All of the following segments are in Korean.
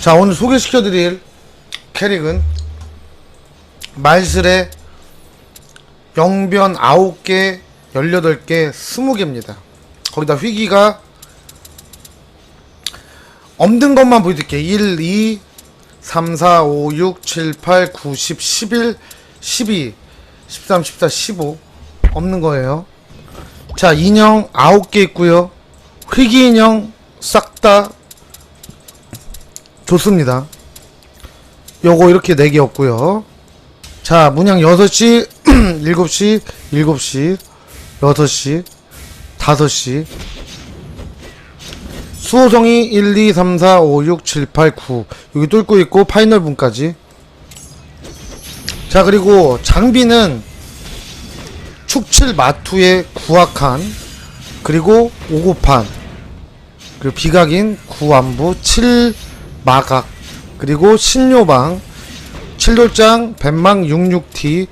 자 오늘 소개시켜드릴 캐릭은 말슬의 영변 9개 18개 20개입니다. 거기다 휘기가 없는 것만 보여드릴게요. 1, 2, 3, 4, 5, 6, 7, 8, 9, 10, 11, 12, 13, 14, 15 없는 거예요. 자 인형 9개 있고요. 휘기 인형 싹 다 좋습니다. 요거 이렇게 4개 없고요. 자 문양 6시 7시 7시 6시 5시. 수호성이 1, 2, 3, 4, 5, 6, 7, 8, 9 여기 뚫고 있고 파이널 분까지. 자 그리고 장비는 축칠 마투의 구악한 그리고 오고판. 그리고 비각인 구안부 7 마각 그리고 신료방 7돌장 뱀망 66T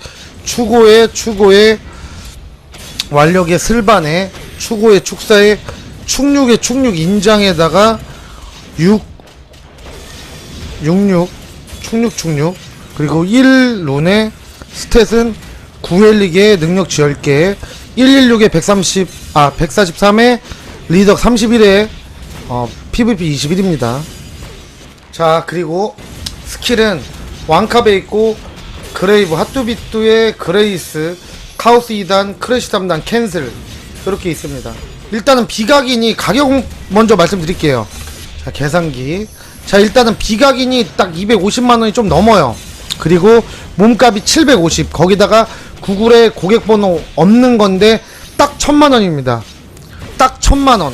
추고의 추고의 완력의 슬반에 추고의 축사에 축육의 축육 인장에다가 6 66 축육 축육 그리고 1룬의 스탯은 9헬릭의 능력 지 10개 116에 130, 아, 143에 리덕 31에 어, PVP 21입니다. 자, 그리고 스킬은 왕캅에 있고 그레이브 핫뚜비뚜의 그레이스 카오스 2단 크래시 3단 캔슬 이렇게 있습니다. 일단은 비각인이 가격 먼저 말씀드릴게요. 자, 계산기. 자, 일단은 비각인이 딱 250만원이 좀 넘어요. 그리고 몸값이 750. 거기다가 구글에 고객번호 없는 건데 딱 1000만원입니다. 딱 1000만원.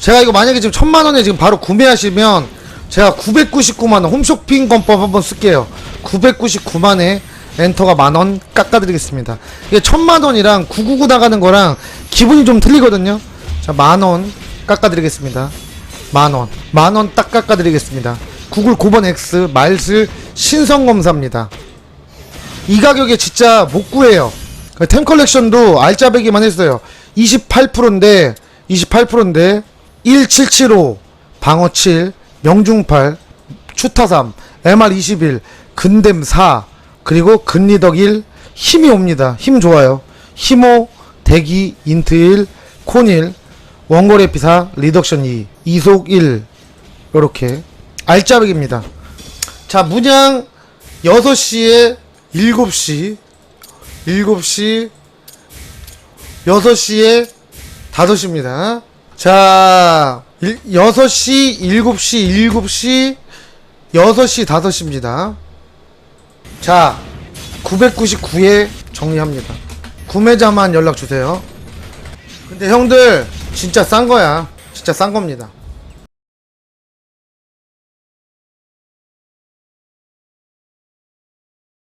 제가 이거 만약에 지금 1000만원에 지금 바로 구매하시면 제가 999만원 홈쇼핑 건법 한번 쓸게요. 999만에 엔터가 만원 깎아드리겠습니다. 이게 1000만원이랑 999 나가는 거랑 기분이 좀 틀리거든요. 자, 만원 깎아드리겠습니다. 만원. 만원 딱 깎아드리겠습니다. 구글 고번 X 말슬 신성검사입니다. 이 가격에 진짜 못 구해요. 그템 컬렉션도 알짜배기만 했어요. 28%인데 28%인데 1775 방어 7 명중 8 추타 3 MR 21 근댐 4 그리고 근리덕 1 힘이 옵니다. 힘 좋아요. 힘5 대기 인트 1 콘1 원거리 에피 4 리덕션 2 이속 1 요렇게 알짜배기입니다. 자 문양 6시에 7시 7시 6시에 5시입니다. 자 6시 7시 7시 6시 5시입니다. 자 999에 정리합니다. 구매자만 연락 주세요. 근데 형들 진짜 싼 거야. 진짜 싼 겁니다.